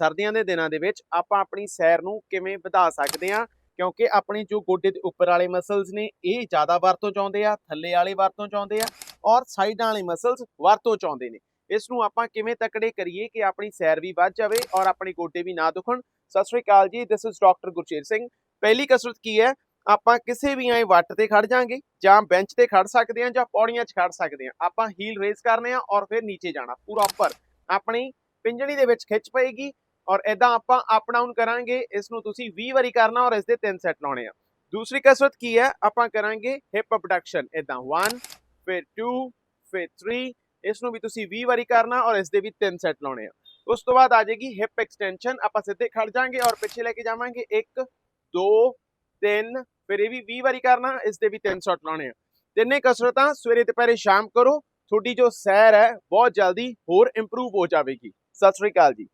ਸਰਦੀਆਂ ਦੇ ਦਿਨਾਂ ਦੇ ਵਿੱਚ ਆਪਾਂ ਆਪਣੀ ਸੈਰ ਨੂੰ ਕਿਵੇਂ ਵਧਾ ਸਕਦੇ ਹਾਂ, ਕਿਉਂਕਿ ਆਪਣੇ ਜੋ ਗੋਡੇ ਦੇ ਉੱਪਰ ਵਾਲੇ ਮਸਲਸ ਨੇ, ਇਹ ਜ਼ਿਆਦਾ ਵਰਤੋਂ ਚਾਹੁੰਦੇ ਆ, ਥੱਲੇ ਵਾਲੇ ਵਰਤੋਂ ਚਾਹੁੰਦੇ ਆ ਔਰ ਸਾਈਡਾਂ ਵਾਲੇ ਮਸਲਸ ਵਰਤੋਂ ਚਾਹੁੰਦੇ ਨੇ। ਇਸ ਨੂੰ ਆਪਾਂ ਕਿਵੇਂ ਤਕੜੇ ਕਰੀਏ ਕਿ ਆਪਣੀ ਸੈਰ ਵੀ ਵੱਧ ਜਾਵੇ ਔਰ ਆਪਣੇ ਗੋਡੇ ਵੀ ਨਾ ਦੁਖਣ? ਸਤਿ ਸ਼੍ਰੀ ਅਕਾਲ ਜੀ this is doctor Gurcher Singh. ਪਹਿਲੀ ਕਸਰਤ ਕੀ ਹੈ? ਆਪਾਂ ਕਿਸੇ ਵੀ ਐ ਵੱਟ ਤੇ ਖੜ ਜਾਾਂਗੇ ਜਾਂ ਬੈਂਚ ਤੇ ਖੜ ਸਕਦੇ ਹਾਂ ਜਾਂ ਪੌੜੀਆਂ 'ਚ ਖੜ ਸਕਦੇ ਹਾਂ। ਆਪਾਂ ਹੀਲ ਰੇਜ਼ ਕਰਨੇ ਆ ਔਰ ਫਿਰ ਨੀਚੇ ਜਾਣਾ, ਪੂਰਾ ਉੱਪਰ। ਆਪਣੀ ਪਿੰਜਣੀ ਦੇ ਵਿੱਚ ਖਿੱਚ ਪਏਗੀ ਔਰ ਇਦਾਂ ਆਪਾਂ ਅਪ ਡਾਊਨ ਕਰਾਂਗੇ ਇਸ ਨੂੰ ਤੁਸੀਂ 20 ਵਾਰੀ ਕਰਨਾ ਔਰ ਇਸ ਦੇ 3 ਸੈੱਟ ਲਾਉਣੇ ਆ ਦੂਸਰੀ ਕਸਰਤ ਕੀ ਹੈ ਆਪਾਂ ਕਰਾਂਗੇ ਹਿਪ ਅਬਡਕਸ਼ਨ ਇਦਾਂ 1 ਫਿਰ 2 ਫਿਰ 3 ਇਸ ਨੂੰ ਵੀ ਤੁਸੀਂ 20 ਵਾਰੀ ਕਰਨਾ ਔਰ ਇਸ ਦੇ ਵੀ 3 ਸੈੱਟ ਲਾਉਣੇ ਆ ਉਸ ਤੋਂ ਬਾਅਦ ਆ ਜਾਏਗੀ ਹਿਪ ਐਕਸਟੈਂਸ਼ਨ ਆਪਾਂ ਸਿੱਧੇ ਖੜ ਜਾਾਂਗੇ ਔਰ ਪਿੱਛੇ ਲੈ ਕੇ ਜਾਵਾਂਗੇ 1 2 3 ਫਿਰ ਇਹ ਵੀ 20 ਵਾਰੀ ਕਰਨਾ ਇਸ ਦੇ ਵੀ 3 ਸੈੱਟ ਲਾਉਣੇ ਆ ਤਿੰਨੇ ਕਸਰਤਾਂ ਸਵੇਰੇ ਦੁਪਹਿਰੇ ਸ਼ਾਮ ਕਰੋ ਤੁਹਾਡੀ ਜੋ ਸੈਰ ਹੈ ਬਹੁਤ ਜਲਦੀ ਹੋਰ ਇੰਪਰੂਵ ਹੋ ਜਾਵੇਗੀ ਸਤਿ ਸ੍ਰੀ ਅਕਾਲ ਜੀ